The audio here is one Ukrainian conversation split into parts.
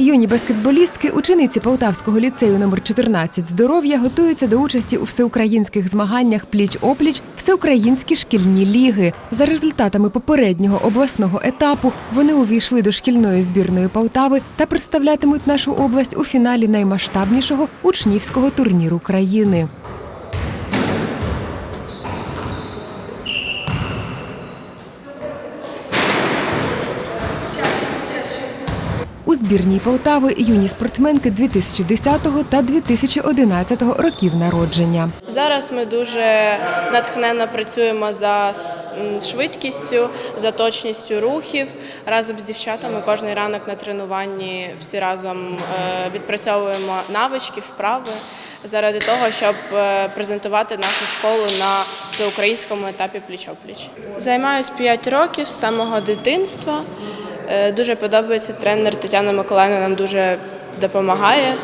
Юні баскетболістки, учениці Полтавського ліцею номер 14 здоров'я готуються до участі у всеукраїнських змаганнях пліч-опліч всеукраїнські шкільні ліги. За результатами попереднього обласного етапу вони увійшли до шкільної збірної Полтави та представлятимуть нашу область у фіналі наймасштабнішого учнівського турніру країни. Збірній Полтави юні спортсменки 2010 та 2011 років народження. Зараз ми дуже натхненно працюємо за швидкістю, за точністю рухів. Разом з дівчатами кожен ранок на тренуванні всі разом е, відпрацьовуємо навички, вправи заради того, щоб е, презентувати нашу школу на всеукраїнському етапі пліч-опліч. Займаюсь 5 років з самого дитинства. Е, Дуже подобається тренер Тетяна Миколаївна нам дуже допомагає.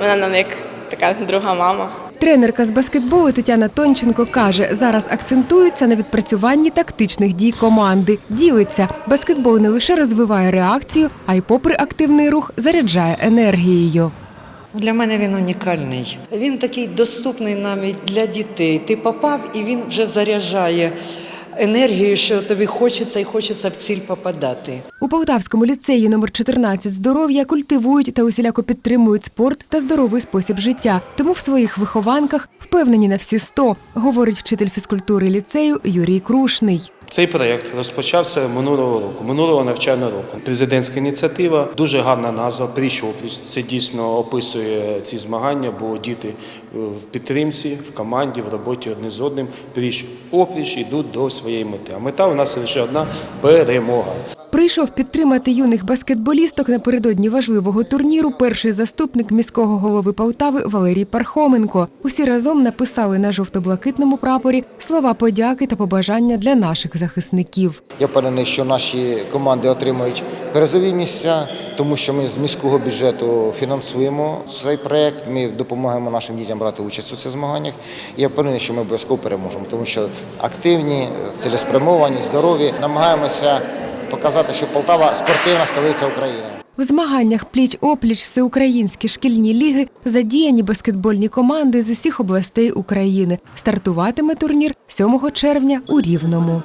Вона нам як така друга мама. Тренерка з баскетболу Тетяна Тонченко каже, зараз акцентується на відпрацюванні тактичних дій команди. Ділиться, баскетбол не лише розвиває реакцію, а й, попри активний рух, заряджає енергією. Для мене він унікальний. Він такий доступний навіть для дітей. Ти попав і він вже заряджає енергію, що тобі хочеться і хочеться в ціль попадати. У Полтавському ліцеї номер 14 здоров'я культивують та усіляко підтримують спорт та здоровий спосіб життя. Тому в своїх вихованках впевнені на всі 100, говорить вчитель фізкультури ліцею Юрій Крушний. Цей проєкт розпочався минулого року, минулого навчального року. Президентська ініціатива, дуже гарна назва «Пліч-опліч». Це дійсно описує ці змагання, бо діти в підтримці, в команді, в роботі одне з одним Пріч опліч йдуть до своєї мети. А мета у нас лише одна перемога. Прийшов підтримати юних баскетболісток напередодні важливого турніру перший заступник міського голови Полтави Валерій Пархоменко. Усі разом написали на жовто-блакитному прапорі слова подяки та побажання для наших захисників. Я впевнений, що наші команди отримають призові місця, тому що ми з міського бюджету фінансуємо цей проект. Ми допомагаємо нашим дітям брати участь у цих змаганнях. Я впевнений, що ми обов'язково переможемо, тому що активні, цілеспрямовані, здорові. Намагаємося показати, що Полтава спортивна столиця України. В змаганнях пліч-опліч всеукраїнські шкільні ліги задіяні баскетбольні команди з усіх областей України. Стартуватиме турнір 7 червня у Рівному.